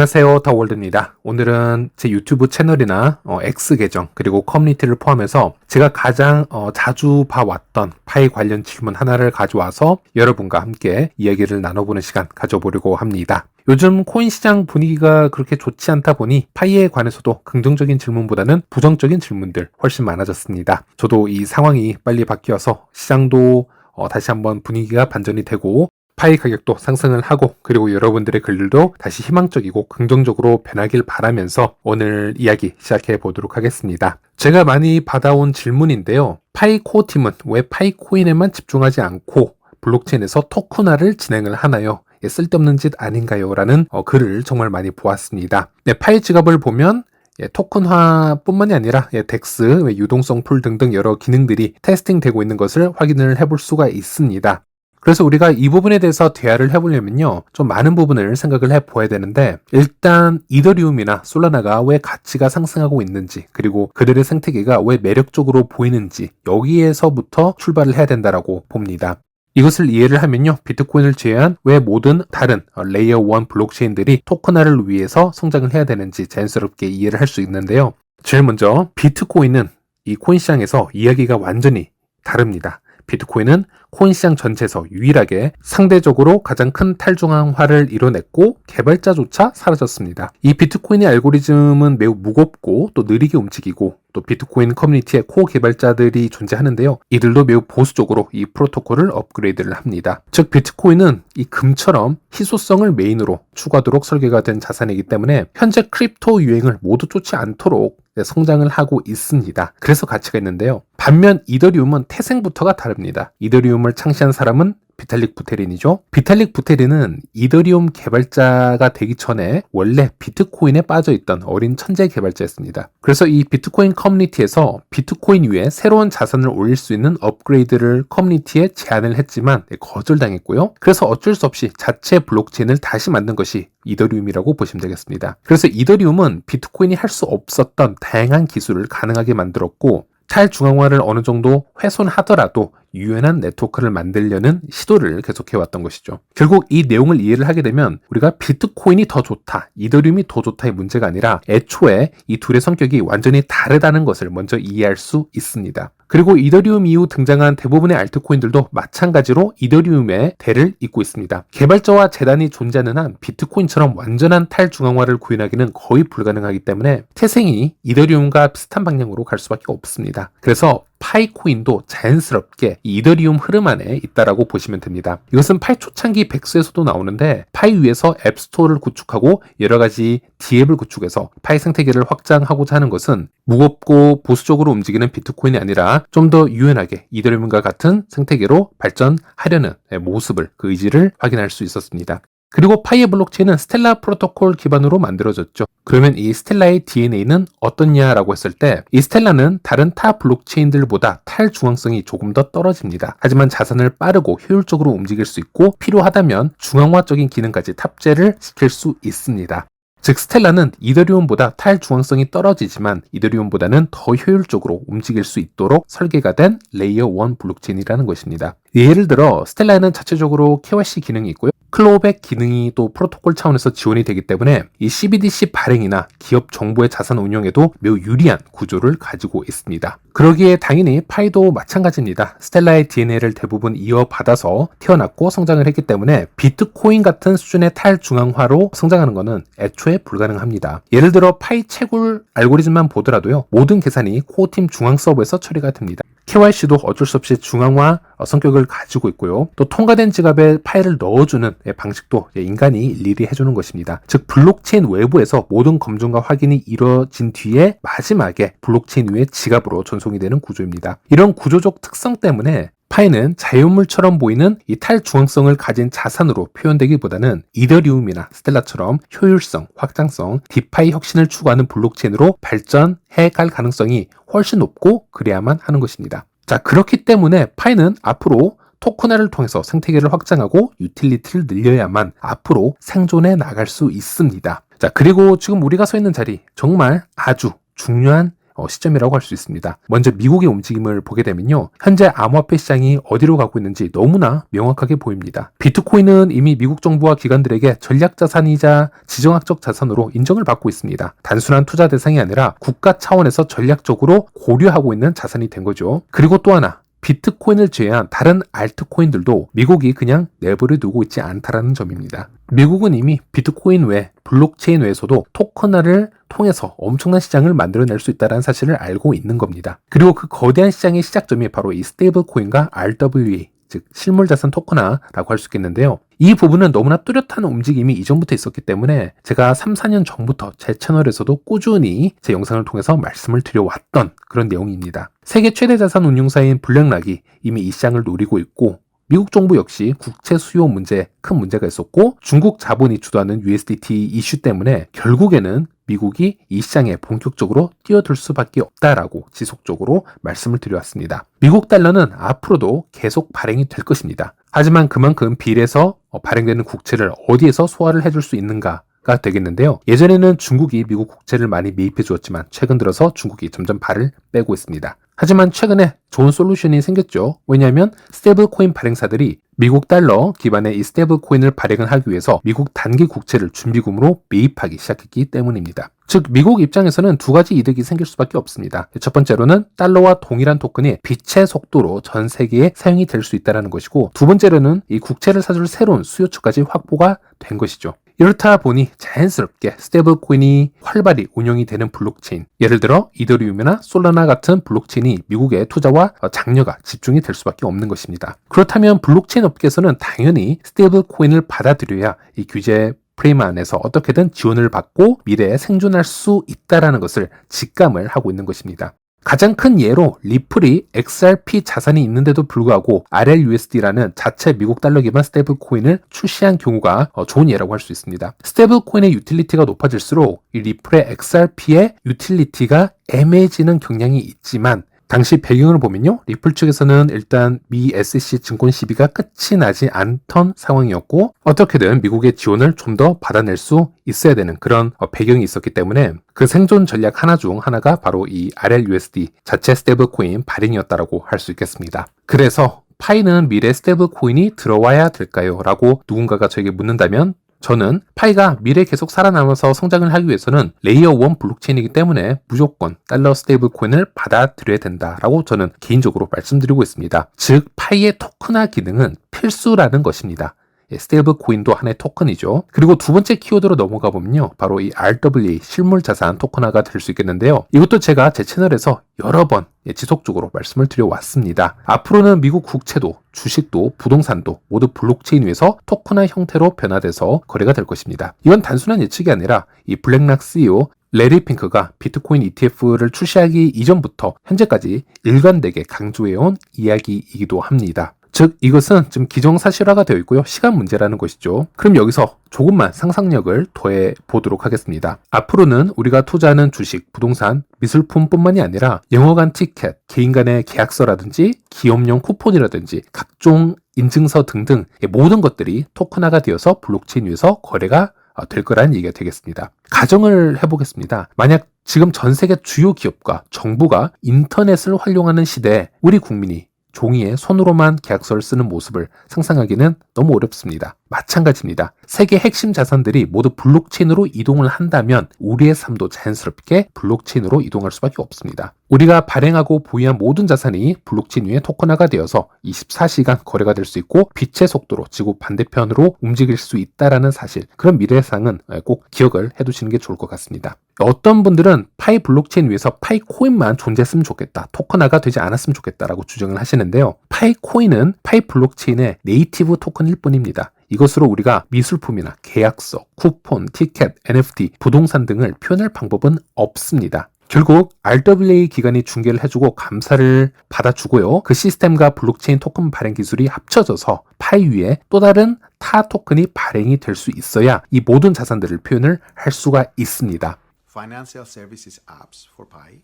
안녕하세요. 더월드입니다. 오늘은 제 유튜브 채널이나 어, X 계정 그리고 커뮤니티를 포함해서 제가 가장 어, 자주 봐왔던 파이 관련 질문 하나를 가져와서 여러분과 함께 이야기를 나눠보는 시간 가져보려고 합니다. 요즘 코인 시장 분위기가 그렇게 좋지 않다 보니 파이에 관해서도 긍정적인 질문보다는 부정적인 질문들 훨씬 많아졌습니다. 저도 이 상황이 빨리 바뀌어서 시장도 어, 다시 한번 분위기가 반전이 되고 파이 가격도 상승을 하고 그리고 여러분들의 글들도 다시 희망적이고 긍정적으로 변하길 바라면서 오늘 이야기 시작해 보도록 하겠습니다. 제가 많이 받아온 질문인데요. 파이 코어 팀은 왜 파이 코인에만 집중하지 않고 블록체인에서 토큰화를 진행을 하나요? 예, 쓸데없는 짓 아닌가요? 라는 어, 글을 정말 많이 보았습니다. 네, 파이 지갑을 보면 예, 토큰화뿐만이 아니라 예, 덱스, 유동성 풀 등등 여러 기능들이 테스팅되고 있는 것을 확인을 해볼 수가 있습니다. 그래서 우리가 이 부분에 대해서 대화를 해보려면요. 좀 많은 부분을 생각을 해보아야 되는데, 일단 이더리움이나 솔라나가 왜 가치가 상승하고 있는지, 그리고 그들의 생태계가 왜 매력적으로 보이는지, 여기에서부터 출발을 해야 된다라고 봅니다. 이것을 이해를 하면요. 비트코인을 제외한 왜 모든 다른 레이어 1 블록체인들이 토큰화를 위해서 성장을 해야 되는지 자연스럽게 이해를 할 수 있는데요. 제일 먼저 비트코인은 이 코인 시장에서 이야기가 완전히 다릅니다. 비트코인은 코인 시장 전체에서 유일하게 상대적으로 가장 큰 탈중앙화를 이뤄냈고 개발자조차 사라졌습니다. 이 비트코인의 알고리즘은 매우 무겁고 또 느리게 움직이고 또 비트코인 커뮤니티의 코어 개발자들이 존재하는데요. 이들도 매우 보수적으로 이 프로토콜을 업그레이드를 합니다. 즉 비트코인은 이 금처럼 희소성을 메인으로 추가하도록 설계가 된 자산이기 때문에 현재 크립토 유행을 모두 쫓지 않도록 성장을 하고 있습니다. 그래서 가치가 있는데요. 반면 이더리움은 태생부터가 다릅니다. 이더리움을 창시한 사람은 비탈릭 부테린이죠. 비탈릭 부테린은 이더리움 개발자가 되기 전에 원래 비트코인에 빠져 있던 어린 천재 개발자였습니다. 그래서 이 비트코인 커뮤니티에서 비트코인 위에 새로운 자산을 올릴 수 있는 업그레이드를 커뮤니티에 제안을 했지만 네, 거절당했고요. 그래서 어쩔 수 없이 자체 블록체인을 다시 만든 것이 이더리움이라고 보시면 되겠습니다. 그래서 이더리움은 비트코인이 할 수 없었던 다양한 기술을 가능하게 만들었고 탈중앙화를 어느 정도 훼손하더라도 유연한 네트워크를 만들려는 시도를 계속해왔던 것이죠. 결국 이 내용을 이해를 하게 되면 우리가 비트코인이 더 좋다, 이더리움이 더 좋다의 문제가 아니라 애초에 이 둘의 성격이 완전히 다르다는 것을 먼저 이해할 수 있습니다. 그리고 이더리움 이후 등장한 대부분의 알트코인들도 마찬가지로 이더리움의 대를 잇고 있습니다. 개발자와 재단이 존재하는 한 비트코인처럼 완전한 탈중앙화를 구현하기는 거의 불가능하기 때문에 태생이 이더리움과 비슷한 방향으로 갈 수밖에 없습니다. 그래서 파이 코인도 자연스럽게 이더리움 흐름 안에 있다라고 보시면 됩니다. 이것은 파이 초창기 백스에서도 나오는데 파이 위에서 앱스토어를 구축하고 여러 가지 디앱을 구축해서 파이 생태계를 확장하고자 하는 것은 무겁고 보수적으로 움직이는 비트코인이 아니라 좀 더 유연하게 이더리움과 같은 생태계로 발전하려는 모습을 그 의지를 확인할 수 있었습니다. 그리고 파이의 블록체인은 스텔라 프로토콜 기반으로 만들어졌죠. 그러면 이 스텔라의 DNA는 어떻냐라고 했을 때 이 스텔라는 다른 타 블록체인들보다 탈중앙성이 조금 더 떨어집니다. 하지만 자산을 빠르고 효율적으로 움직일 수 있고 필요하다면 중앙화적인 기능까지 탑재를 시킬 수 있습니다. 즉 스텔라는 이더리움보다 탈중앙성이 떨어지지만 이더리움보다는 더 효율적으로 움직일 수 있도록 설계가 된 레이어 1 블록체인이라는 것입니다. 예를 들어 스텔라에는 자체적으로 KYC 기능이 있고요. 클로우백 기능이 또 프로토콜 차원에서 지원이 되기 때문에 이 CBDC 발행이나 기업 정보의 자산 운용에도 매우 유리한 구조를 가지고 있습니다. 그러기에 당연히 파이도 마찬가지입니다. 스텔라의 DNA를 대부분 이어받아서 태어났고 성장을 했기 때문에 비트코인 같은 수준의 탈중앙화로 성장하는 것은 애초에 불가능합니다. 예를 들어 파이 채굴 알고리즘만 보더라도요. 모든 계산이 코어팀 중앙 서버에서 처리가 됩니다. KYC도 어쩔 수 없이 중앙화 성격을 가지고 있고요. 또 통과된 지갑에 파일을 넣어주는 방식도 인간이 일일이 해주는 것입니다. 즉 블록체인 외부에서 모든 검증과 확인이 이루어진 뒤에 마지막에 블록체인 위에 지갑으로 전송이 되는 구조입니다. 이런 구조적 특성 때문에 파이는 자유물처럼 보이는 이 탈중앙성을 가진 자산으로 표현되기보다는 이더리움이나 스텔라처럼 효율성, 확장성, 디파이 혁신을 추구하는 블록체인으로 발전해 갈 가능성이 훨씬 높고 그래야만 하는 것입니다. 자, 그렇기 때문에 파이는 앞으로 토큰화를 통해서 생태계를 확장하고 유틸리티를 늘려야만 앞으로 생존해 나갈 수 있습니다. 자, 그리고 지금 우리가 서 있는 자리 정말 아주 중요한 어, 시점이라고 할 수 있습니다. 먼저 미국의 움직임을 보게 되면요. 현재 암호화폐 시장이 어디로 가고 있는지 너무나 명확하게 보입니다. 비트코인은 이미 미국 정부와 기관들에게 전략 자산이자 지정학적 자산으로 인정을 받고 있습니다. 단순한 투자 대상이 아니라 국가 차원에서 전략적으로 고려하고 있는 자산이 된 거죠. 그리고 또 하나 비트코인을 제외한 다른 알트코인들도 미국이 그냥 내버려 두고 있지 않다라는 점입니다. 미국은 이미 비트코인 외 블록체인 외에서도 토큰화를 통해서 엄청난 시장을 만들어낼 수 있다는 사실을 알고 있는 겁니다. 그리고 그 거대한 시장의 시작점이 바로 이 스테이블 코인과 RWA 즉 실물자산 토큰화라고 할 수 있겠는데요. 이 부분은 너무나 뚜렷한 움직임이 이전부터 있었기 때문에 제가 3, 4년 전부터 제 채널에서도 꾸준히 제 영상을 통해서 말씀을 드려왔던 그런 내용입니다. 세계 최대 자산 운용사인 블랙락이 이미 이 시장을 노리고 있고 미국 정부 역시 국채 수요 문제에 큰 문제가 있었고 중국 자본이 주도하는 USDT 이슈 때문에 결국에는 미국이 이 시장에 본격적으로 뛰어들 수밖에 없다라고 지속적으로 말씀을 드려왔습니다. 미국 달러는 앞으로도 계속 발행이 될 것입니다. 하지만 그만큼 비례해서 발행되는 국채를 어디에서 소화를 해줄 수 있는가 가 되겠는데요. 예전에는 중국이 미국 국채를 많이 매입해 주었지만 최근 들어서 중국이 점점 발을 빼고 있습니다. 하지만 최근에 좋은 솔루션이 생겼죠. 왜냐하면 스테이블 코인 발행사들이 미국 달러 기반의 이 스테이블 코인을 발행을 하기 위해서 미국 단기 국채를 준비금으로 매입하기 시작했기 때문입니다. 즉 미국 입장에서는 두 가지 이득이 생길 수밖에 없습니다. 첫 번째로는 달러와 동일한 토큰이 빛의 속도로 전 세계에 사용이 될 수 있다는 것이고 두 번째로는 이 국채를 사줄 새로운 수요처까지 확보가 된 것이죠. 이렇다 보니 자연스럽게 스테이블 코인이 활발히 운영이 되는 블록체인 예를 들어 이더리움이나 솔라나 같은 블록체인이 미국의 투자와 장려가 집중이 될 수밖에 없는 것입니다. 그렇다면 블록체인 업계에서는 당연히 스테이블 코인을 받아들여야 이 규제 프레임 안에서 어떻게든 지원을 받고 미래에 생존할 수 있다라는 것을 직감을 하고 있는 것입니다. 가장 큰 예로 리플이 XRP 자산이 있는데도 불구하고 RLUSD라는 자체 미국 달러 기반 스테이블 코인을 출시한 경우가 어, 좋은 예라고 할 수 있습니다. 스테이블 코인의 유틸리티가 높아질수록 이 리플의 XRP의 유틸리티가 애매해지는 경향이 있지만 당시 배경을 보면요. 리플 측에서는 일단 미 SEC 증권 시비가 끝이 나지 않던 상황이었고 어떻게든 미국의 지원을 좀 더 받아낼 수 있어야 되는 그런 어, 배경이 있었기 때문에 그 생존 전략 하나 중 하나가 바로 이 RLUSD 자체 스테이블 코인 발행이었다라고 할 수 있겠습니다. 그래서 파이는 미래 스테이블 코인이 들어와야 될까요? 라고 누군가가 저에게 묻는다면 저는 파이가 미래 계속 살아남아서 성장을 하기 위해서는 레이어 1 블록체인이기 때문에 무조건 달러 스테이블 코인을 받아들여야 된다라고 저는 개인적으로 말씀드리고 있습니다. 즉 파이의 토큰화 기능은 필수라는 것입니다. 예, 스테이블 코인도 하나의 토큰이죠. 그리고 두 번째 키워드로 넘어가 보면요. 바로 이 RWA 실물 자산 토큰화가 될 수 있겠는데요. 이것도 제가 제 채널에서 여러 번 예, 지속적으로 말씀을 드려왔습니다. 앞으로는 미국 국채도 주식도 부동산도 모두 블록체인 위에서 토큰화 형태로 변화돼서 거래가 될 것입니다. 이건 단순한 예측이 아니라 이 블랙락 CEO 레리 핑크가 비트코인 ETF를 출시하기 이전부터 현재까지 일관되게 강조해온 이야기이기도 합니다. 즉 이것은 지금 기정사실화가 되어 있고요. 시간 문제라는 것이죠. 그럼 여기서 조금만 상상력을 더해 보도록 하겠습니다. 앞으로는 우리가 투자하는 주식, 부동산, 미술품뿐만이 아니라 영어관 티켓, 개인 간의 계약서라든지 기업용 쿠폰이라든지 각종 인증서 등등 모든 것들이 토큰화가 되어서 블록체인 위에서 거래가 될 거라는 얘기가 되겠습니다. 가정을 해보겠습니다. 만약 지금 전 세계 주요 기업과 정부가 인터넷을 활용하는 시대에 우리 국민이 종이에 손으로만 계약서를 쓰는 모습을 상상하기는 너무 어렵습니다. 마찬가지입니다. 세계 핵심 자산들이 모두 블록체인으로 이동을 한다면 우리의 삶도 자연스럽게 블록체인으로 이동할 수밖에 없습니다. 우리가 발행하고 보유한 모든 자산이 블록체인 위에 토큰화가 되어서 24시간 거래가 될 수 있고 빛의 속도로 지구 반대편으로 움직일 수 있다라는 사실 그런 미래상은 꼭 기억을 해 두시는 게 좋을 것 같습니다. 어떤 분들은 파이 블록체인 위에서 파이 코인만 존재했으면 좋겠다. 토큰화가 되지 않았으면 좋겠다라고 주장을 하시는데요. 파이 코인은 파이 블록체인의 네이티브 토큰일 뿐입니다. 이것으로 우리가 미술품이나 계약서, 쿠폰, 티켓, NFT, 부동산 등을 표현할 방법은 없습니다. 결국 RWA 기관이 중개를 해주고 감사를 받아주고요. 그 시스템과 블록체인 토큰 발행 기술이 합쳐져서 파이 위에 또 다른 타 토큰이 발행이 될 수 있어야 이 모든 자산들을 표현을 할 수가 있습니다. financial services apps for Pi.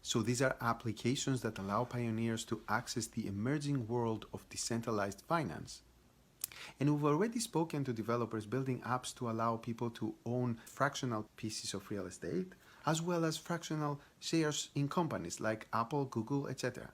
So these are applications that allow pioneers to access the emerging world of decentralized finance. And we've already spoken to developers building apps to allow people to own fractional pieces of real estate well as fractional shares in companies like Apple, Google, etc.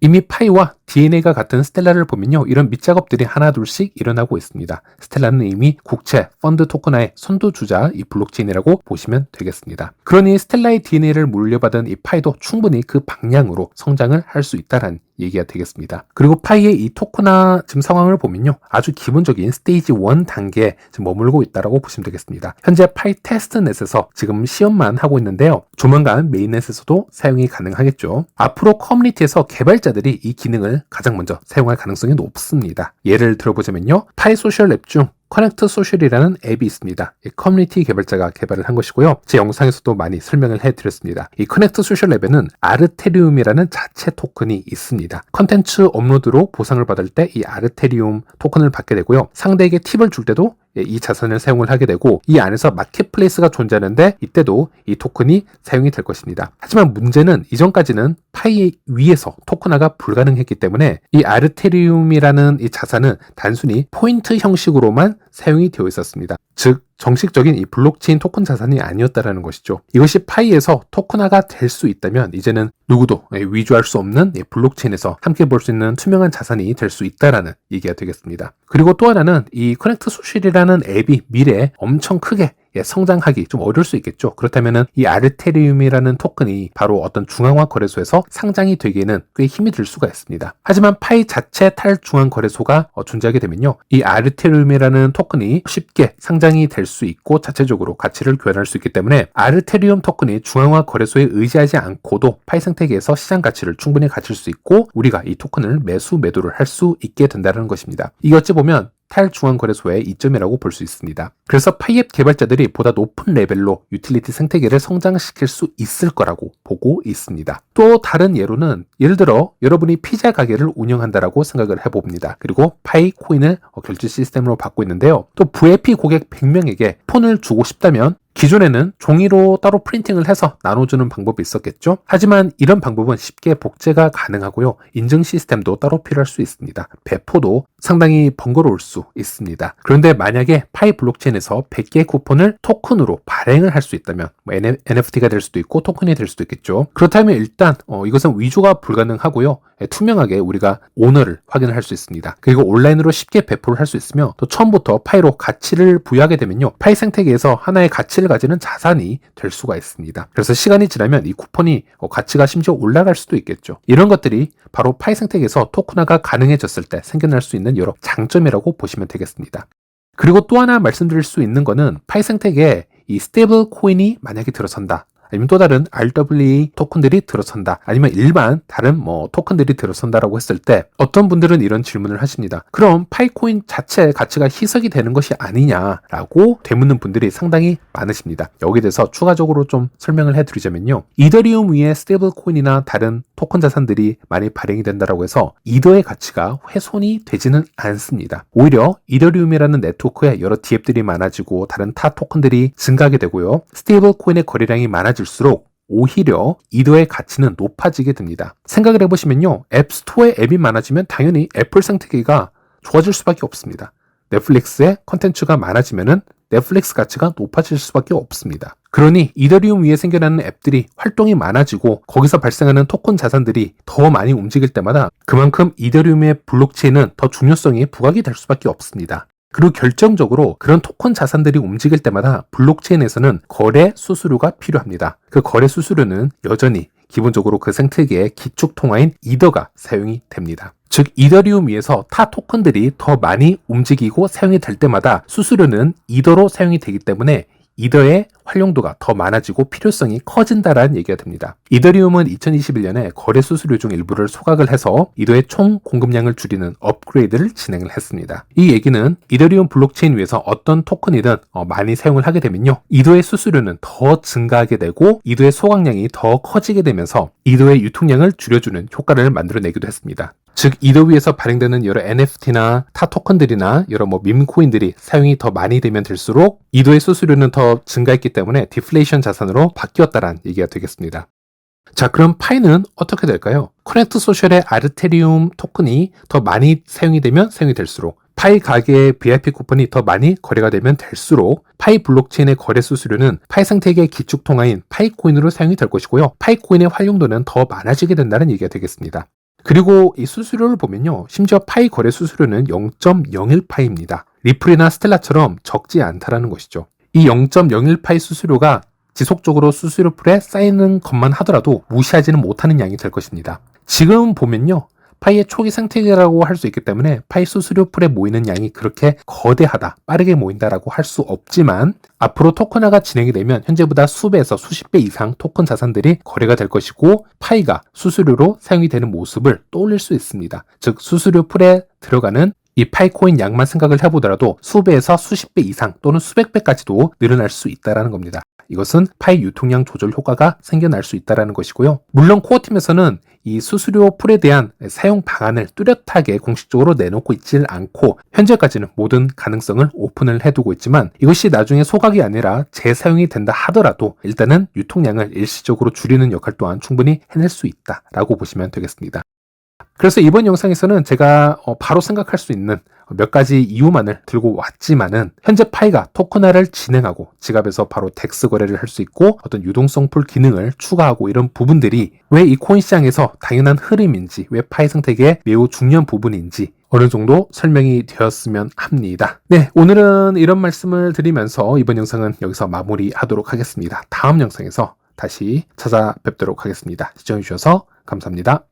이미 파이와 DNA가 같은 스텔라를 보면요. 이런 밑작업들이 하나둘씩 일어나고 있습니다. 스텔라는 이미 국채, 펀드 토큰화의 선두주자 이 블록체인이라고 보시면 되겠습니다. 그러니 스텔라의 DNA를 물려받은 이 파이도 충분히 그 방향으로 성장을 할 수 있다는 얘기가 되겠습니다. 그리고 파이의 이 토큰화 지금 상황을 보면요. 아주 기본적인 스테이지 1 단계에 머물고 있다라고 보시면 되겠습니다. 현재 파이 테스트넷에서 지금 시험만 하고 있는데요. 조만간 메인넷에서도 사용이 가능하겠죠. 앞으로 커뮤니티에서 개발자들이 이 기능을 가장 먼저 사용할 가능성이 높습니다. 예를 들어보자면요. 파이 소셜 앱중 커넥트 소셜이라는 앱이 있습니다. 이 커뮤니티 개발자가 개발을 한 것이고요. 제 영상에서도 많이 설명을 해드렸습니다. 이 커넥트 소셜 앱에는 아르테리움이라는 자체 토큰이 있습니다. 컨텐츠 업로드로 보상을 받을 때 이 아르테리움 토큰을 받게 되고요. 상대에게 팁을 줄 때도 예, 이 자산을 사용을 하게 되고 이 안에서 마켓플레이스가 존재하는데 이때도 이 토큰이 사용이 될 것입니다. 하지만 문제는 이전까지는 파이 위에서 토큰화가 불가능했기 때문에 이 아르테리움이라는 이 자산은 단순히 포인트 형식으로만 사용이 되어 있었습니다. 즉 정식적인 이 블록체인 토큰 자산이 아니었다라는 것이죠. 이것이 파이에서 토큰화가 될 수 있다면 이제는 누구도 예, 위조할 수 없는 이 블록체인에서 함께 볼 수 있는 투명한 자산이 될 수 있다라는 얘기가 되겠습니다. 그리고 또 하나는 이 커넥트 소셜이라는 앱이 미래에 엄청 크게 예, 성장하기 좀 어려울 수 있겠죠. 그렇다면은 이 아르테리움이라는 토큰이 바로 어떤 중앙화 거래소에서 상장이 되기에는 꽤 힘이 들 수가 있습니다. 하지만 파이 자체 탈중앙 거래소가 어, 존재하게 되면요. 이 아르테리움이라는 토큰이 쉽게 상장이 될 수 있고 자체적으로 가치를 교환할 수 있기 때문에 아르테리움 토큰이 중앙화 거래소에 의지하지 않고도 파이 생태계에서 시장 가치를 충분히 가질 수 있고 우리가 이 토큰을 매수 매도를 할 수 있게 된다는 것입니다. 이게 어찌 보면 탈중앙거래소의 이점이라고 볼 수 있습니다. 그래서 파이앱 개발자들이 보다 높은 레벨로 유틸리티 생태계를 성장시킬 수 있을 거라고 보고 있습니다. 또 다른 예로는 예를 들어 여러분이 피자 가게를 운영한다라고 생각을 해봅니다. 그리고 파이 코인을 어, 결제 시스템으로 받고 있는데요. 또 VIP 고객 100명에게 폰을 주고 싶다면 기존에는 종이로 따로 프린팅을 해서 나눠주는 방법이 있었겠죠. 하지만 이런 방법은 쉽게 복제가 가능하고요. 인증 시스템도 따로 필요할 수 있습니다. 배포도 상당히 번거로울 수 있습니다. 그런데 만약에 파이 블록체인에서 100개의 쿠폰을 토큰으로 발행을 할 수 있다면 뭐 NFT가 될 수도 있고 토큰이 될 수도 있겠죠. 그렇다면 일단 어, 이것은 위조가 불가능하고요. 예, 투명하게 우리가 오너를 확인을 할 수 있습니다. 그리고 온라인으로 쉽게 배포를 할 수 있으며 또 처음부터 파이로 가치를 부여하게 되면요. 파이 생태계에서 하나의 가치를 가지는 자산이 될 수가 있습니다. 그래서 시간이 지나면 이 쿠폰이 어, 가치가 심지어 올라갈 수도 있겠죠. 이런 것들이 바로 파이 생태계에서 토큰화가 가능해졌을 때 생겨날 수 있는 여러 장점이라고 보시면 되겠습니다. 그리고 또 하나 말씀드릴 수 있는 거는 파이 생태계에 이 스테이블 코인이 만약에 들어선다. 아니면 또 다른 RWA 토큰들이 들어선다. 아니면 일반 다른 뭐 토큰들이 들어선다라고 했을 때 어떤 분들은 이런 질문을 하십니다. 그럼 파이코인 자체의 가치가 희석이 되는 것이 아니냐라고 되묻는 분들이 상당히 많으십니다. 여기에 대해서 추가적으로 좀 설명을 해드리자면요. 이더리움 위에 스테이블 코인이나 다른 토큰 자산들이 많이 발행이 된다라고 해서 이더의 가치가 훼손이 되지는 않습니다. 오히려 이더리움이라는 네트워크에 여러 디앱들이 많아지고 다른 타 토큰들이 증가하게 되고요. 스테이블 코인의 거래량이 많아 질수록 오히려 이더의 가치는 높아지게 됩니다. 생각을 해보시면요. 앱스토어에 앱이 많아지면 당연히 애플 생태계가 좋아질 수밖에 없습니다. 넷플릭스에 컨텐츠가 많아지면은 넷플릭스 가치가 높아질 수밖에 없습니다. 그러니 이더리움 위에 생겨나는 앱들이 활동이 많아지고 거기서 발생하는 토큰 자산들이 더 많이 움직일 때마다 그만큼 이더리움의 블록체인은 더 중요성이 부각이 될 수밖에 없습니다. 그리고 결정적으로 그런 토큰 자산들이 움직일 때마다 블록체인에서는 거래 수수료가 필요합니다. 그 거래 수수료는 여전히 기본적으로 그 생태계의 기축 통화인 이더가 사용이 됩니다. 즉 이더리움 위에서 타 토큰들이 더 많이 움직이고 사용이 될 때마다 수수료는 이더로 사용이 되기 때문에 이더의 활용도가 더 많아지고 필요성이 커진다라는 얘기가 됩니다. 이더리움은 2021년에 거래 수수료 중 일부를 소각을 해서 이더의 총 공급량을 줄이는 업그레이드를 진행을 했습니다. 이 얘기는 이더리움 블록체인 위에서 어떤 토큰이든 어, 많이 사용을 하게 되면요. 이더의 수수료는 더 증가하게 되고 이더의 소각량이 더 커지게 되면서 이더의 유통량을 줄여주는 효과를 만들어내기도 했습니다. 즉 이더 위에서 발행되는 여러 NFT나 타 토큰들이나 여러 뭐 밈코인들이 사용이 더 많이 되면 될수록 이더의 수수료는 더 증가했기 때문에 디플레이션 자산으로 바뀌었다란 얘기가 되겠습니다. 자, 그럼 파이는 어떻게 될까요? 커넥트 소셜의 아르테리움 토큰이 더 많이 사용이 되면 사용이 될수록 파이 가게의 VIP 쿠폰이 더 많이 거래가 되면 될수록 파이 블록체인의 거래 수수료는 파이 생태계의 기축 통화인 파이코인으로 사용이 될 것이고요. 파이코인의 활용도는 더 많아지게 된다는 얘기가 되겠습니다. 그리고 이 수수료를 보면요. 심지어 파이 거래 수수료는 0.01파이입니다. 리플이나 스텔라처럼 적지 않다라는 것이죠. 이 0.01파이 수수료가 지속적으로 수수료 풀에 쌓이는 것만 하더라도 무시하지는 못하는 양이 될 것입니다. 지금 보면요. 파이의 초기 생태계라고 할 수 있기 때문에 파이 수수료 풀에 모이는 양이 그렇게 거대하다, 빠르게 모인다라고 할 수 없지만 앞으로 토큰화가 진행이 되면 현재보다 수배에서 수십 배 이상 토큰 자산들이 거래가 될 것이고 파이가 수수료로 사용이 되는 모습을 떠올릴 수 있습니다. 즉 수수료 풀에 들어가는 이 파이코인 양만 생각을 해보더라도 수배에서 수십 배 이상 또는 수백 배까지도 늘어날 수 있다라는 겁니다. 이것은 파이 유통량 조절 효과가 생겨날 수 있다라는 것이고요. 물론 코어팀에서는 이 수수료 풀에 대한 사용 방안을 뚜렷하게 공식적으로 내놓고 있질 않고 현재까지는 모든 가능성을 오픈을 해두고 있지만 이것이 나중에 소각이 아니라 재사용이 된다 하더라도 일단은 유통량을 일시적으로 줄이는 역할 또한 충분히 해낼 수 있다라고 보시면 되겠습니다. 그래서 이번 영상에서는 제가 어, 바로 생각할 수 있는 몇 가지 이유만을 들고 왔지만은 현재 파이가 토큰화를 진행하고 지갑에서 바로 덱스 거래를 할 수 있고 어떤 유동성 풀 기능을 추가하고 이런 부분들이 왜 이 코인 시장에서 당연한 흐름인지 왜 파이 생태계의 매우 중요한 부분인지 어느 정도 설명이 되었으면 합니다. 네, 오늘은 이런 말씀을 드리면서 이번 영상은 여기서 마무리하도록 하겠습니다. 다음 영상에서 다시 찾아뵙도록 하겠습니다. 시청해주셔서 감사합니다.